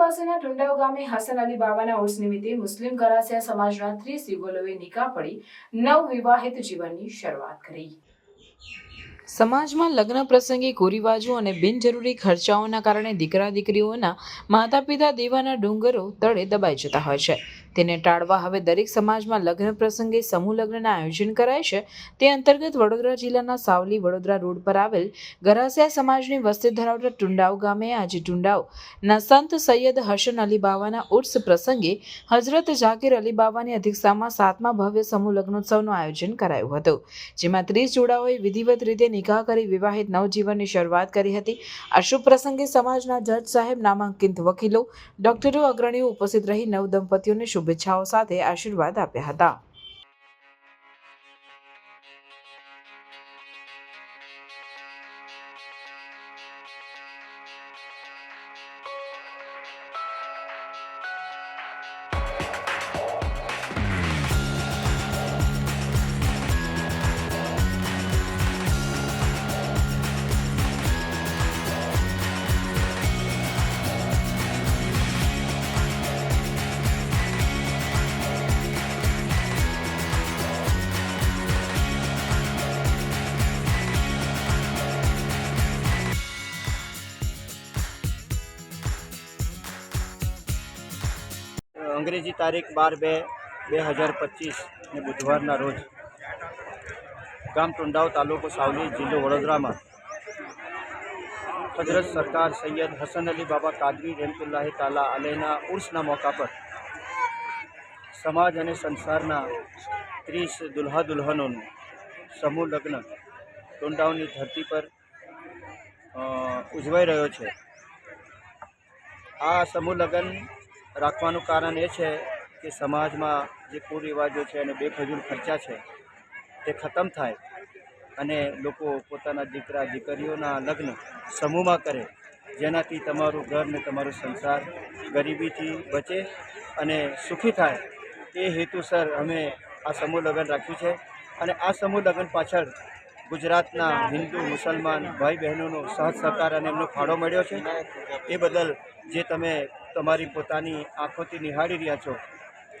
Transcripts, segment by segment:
પાસેના ટુંડાવ ગામે હસન અલી બાબાના ઉર્સ નિમિત્તે મુસ્લિમ ગરાસિયા સમાજના ત્રીસ યુગલોએ નિકાહ પડી નવવિવાહિત જીવનની શરૂઆત કરી. સમાજમાં લગ્ન પ્રસંગે કુરિવાજો અને બિનજરૂરી ખર્ચાઓના કારણે દીકરા દીકરીઓના માતા પિતા દેવાના ડુંગરો તળે દબાઈ જતા હોય છે. તેને ટાળવા હવે દરેક સમાજમાં લગ્ન પ્રસંગે સમૂહ લગ્નના આયોજન કરાય છે. તે અંતર્ગત વડોદરા જિલ્લાના સાવલી વડોદરા રોડ પર આવેલ ગરાસિયા સમાજની વસ્તી ધરાવતા ટુંડાવ ગામે આજે ટુંડાવના સંત સૈયદ હસન અલી બાવાના ઉર્સ પ્રસંગે હઝરત ઝાકિર અલી બાવાની અધ્યક્ષતામાં સાતમા ભવ્ય સમૂહ લગ્નોત્સવનું આયોજન કરાયું હતું. જેમાં ત્રીસ જોડાઓએ વિધિવત રીતે નિકાહ કરી વિવાહિત નવજીવનની શરૂઆત કરી હતી. આ શુભ પ્રસંગે સમાજના જજ સાહેબ નામાંકિત વકીલો, ડોક્ટરો, અગ્રણીઓ ઉપસ્થિત રહી નવ દંપતીઓને શુભેચ્છાઓ સાથે આશીર્વાદ આપ્યા હતા. અંગ્રેજી તારીખ બાર બે બે હજાર પચીસ ને બુધવારના રોજ ગામ ટુંડાવ તાલુકો સાવલી જિલ્લો વડોદરામાં હજરત સરકાર સૈયદ હસન અલી બાબા કાદરી રહેમતુલ્લાહ તાલા અલેના ઉર્સના મોકા પર સમાજ અને સંસારના ત્રીસ દુલ્હા દુલ્હનોનું સમૂહ લગ્ન ટુંડાવની ધરતી પર ઉજવાઈ રહ્યો છે. આ સમૂહ લગ્ન રાખવાનું કારણ એ છે કે સમાજમાં જે કુરિવાજો છે અને બેફજૂલ ખર્ચા છે, તે ખતમ થાય અને લોકો પોતાના દીકરા, દીકરીઓના લગ્ન સમૂહમાં કરે, જેનાથી તમારું ઘર ને તમારો સંસાર ગરીબીથી બચે અને સુખી થાય. એ હેતુસર અમે આ સમૂહ લગ્ન રાખ્યું છે અને આ સમૂહ લગ્ન પાછળ ગુજરાતના હિન્દુ, મુસલમાન ભાઈ બહેનોનો સહજ સહકાર અને એમનો ફાળો મળ્યો છે. એ બદલ જે તમે તમારી પોતાની આંખોથી નિહાળી રહ્યા છો.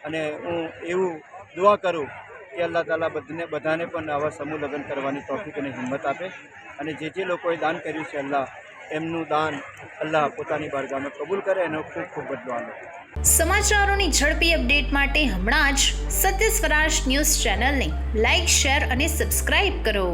અને હું એવું દુઆ કરું કે અલ્લાહ તાલા બધને, બધાને પણ આવા સમૂહ લગ્ન કરવાની તોફિક અને હિંમત આપે. અને જે જે લોકોએ દાન કર્યું છે અલ્લાહ, એમનું દાન અલ્લાહ પોતાની બારગામાં કબૂલ કરે એનો ખૂબ ખૂબ બદલો આપે. સમાચારોની ઝડપી અપડેટ માટે હમણાં જ સત્ય સ્વરાજ ન્યૂઝ ચેનલને લાઇક શેર અને સબસ્ક્રાઇબ કરો.